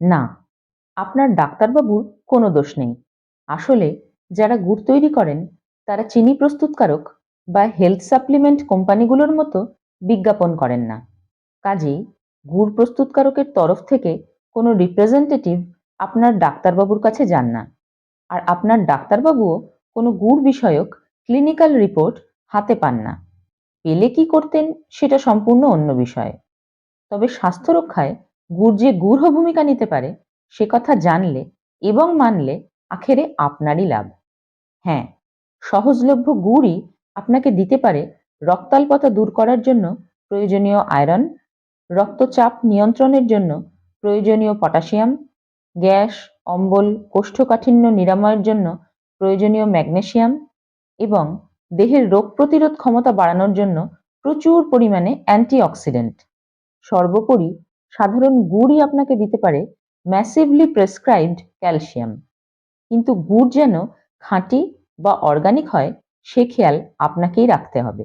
না, আপনার ডাক্তারবাবুর কোনো দোষ নেই। আসলে যারা গুড় তৈরি করেন, তারা চিনি প্রস্তুতকারক বা হেলথ সাপ্লিমেন্ট কোম্পানিগুলোর মতো বিজ্ঞাপন করেন না। কাজেই গুড় প্রস্তুতকারকের তরফ থেকে কোনো রিপ্রেজেন্টেটিভ আপনার ডাক্তারবাবুর কাছে যান না। আর আপনার ডাক্তারবাবুও কোনো গুড় বিষয়ক ক্লিনিক্যাল রিপোর্ট হাতে পান না। পেলে কি করতেন সেটা সম্পূর্ণ অন্য বিষয়। তবে স্বাস্থ্য রক্ষায় গুড় যে গূঢ় ভূমিকা নিতে পারে, সে কথা জানলে এবং মানলে আখেরে আপনারই লাভ। হ্যাঁ সহজলভ্য গুড়ই আপনাকে দিতে পারে রক্তাল্পতা দূর করার জন্য প্রয়োজনীয় আয়রন, রক্তচাপ নিয়ন্ত্রণের জন্য প্রয়োজনীয় পটাশিয়াম, গ্যাস, অম্বল, কোষ্ঠকাঠিন্য নিরাময়ের জন্য প্রয়োজনীয় ম্যাগনেশিয়াম এবং দেহের রোগ প্রতিরোধ ক্ষমতা বাড়ানোর জন্য প্রচুর পরিমাণে অ্যান্টিঅক্সিডেন্ট। সর্বোপরি সাধারণ গুড়ই আপনাকে দিতে পারে ম্যাসিভলি প্রেসক্রাইবড ক্যালসিয়াম কিন্তু গুড় যেন খাঁটি বা অর্গানিক হয়, সে খেয়াল আপনাকেই রাখতে হবে।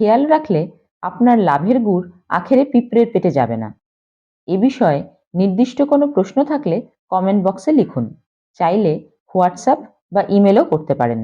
খেয়াল রাখলে আপনার লাভের গুড় আখেরে পিঁপড়ের পেটে যাবে না। এ বিষয়ে নির্দিষ্ট কোনো প্রশ্ন থাকলে কমেন্ট বক্সে লিখুন। চাইলে হোয়াটসঅ্যাপ বা ইমেলও করতে পারেন।